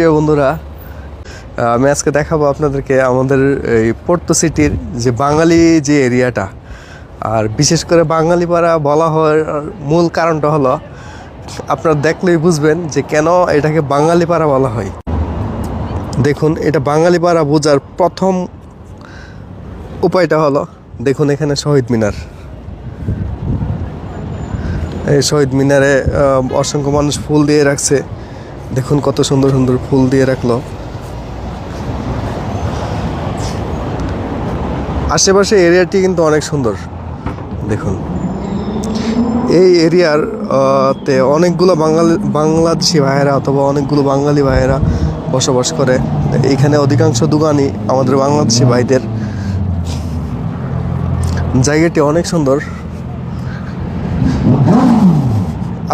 প্রিয় বন্ধুরা আমি আজকে দেখাবো আপনাদেরকে আমাদের এই পোর্তো সিটির যে বাঙালি যে এরিয়াটা। আর বিশেষ করে বাঙালি পাড়া বলা হওয়ার মূল কারণটা হলো, আপনারা দেখলেই বুঝবেন যে কেন এটাকে বাঙালি পাড়া বলা হয়। দেখুন, এটা বাঙালি পাড়া বোঝার প্রথম উপায়টা হলো, দেখুন এখানে শহীদ মিনার। এই শহীদ মিনারে অসংখ্য মানুষ ফুল দিয়ে রাখছে। দেখুন কত সুন্দর সুন্দর ফুল দিয়ে রাখল। আশেপাশে এরিয়াটি কিন্তু অনেক সুন্দর। দেখুন। এই এরিয়ার তে অনেকগুলো বাঙালি, বাংলাদেশি ভাইয়েরা অথবা অনেকগুলো বাঙালি ভাইয়েরা বসবাস করে। এইখানে অধিকাংশ দোকানই আমাদের বাংলাদেশি ভাইদের। জায়গাটি অনেক সুন্দর।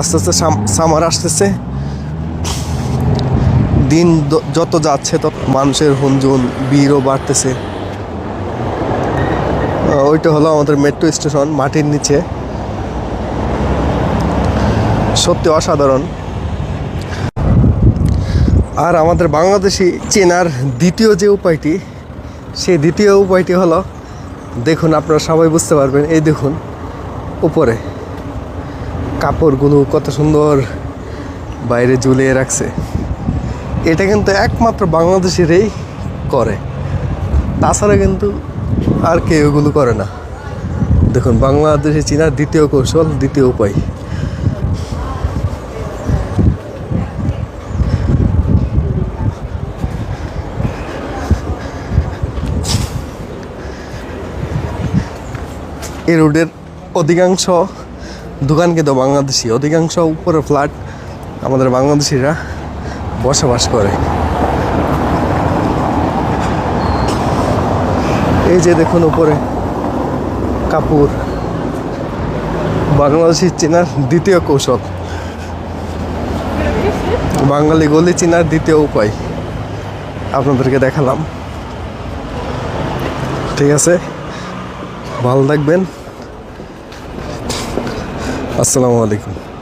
আস্তে আস্তে সামার আসতেছে। দিন যত যাচ্ছে তত মানুষের হুনজুন ভিড়ও বাড়তেছে। ওইটা হলো আমাদের মেট্রো স্টেশন মাটির নিচে। সত্যি অসাধারণ। আর আমাদের বাংলাদেশি চেনার দ্বিতীয় যে উপায়টি, সেই দ্বিতীয় উপায়টি হলো, দেখুন আপনারা সবাই বুঝতে পারবেন, এই দেখুন, উপরে। কাপড়গুলো কত সুন্দর বাইরে ঝুলিয়ে রাখছে। এটা কিন্তু একমাত্র বাংলাদেশেরই করে। তাছাড়া কিন্তু আর কেউ এগুলো করে না। দেখুন, বাংলাদেশে চীনার দ্বিতীয় কৌশল, দ্বিতীয় উপায়। এই রোডের অধিকাংশ দোকান কিন্তু বাংলাদেশি। অধিকাংশ উপরে ফ্ল্যাট আমাদের বাংলাদেশিরা বসবাস করে। এই যে দেখুন উপরে কাপড় বাংলাদেশি চেনার দ্বিতীয় কৌশল। বাঙালি গলি চেনার দ্বিতীয় উপায়। আপনাদেরকে দেখালাম। ঠিক আছে? ভালো থাকবেন। আসসালামু আলাইকুম।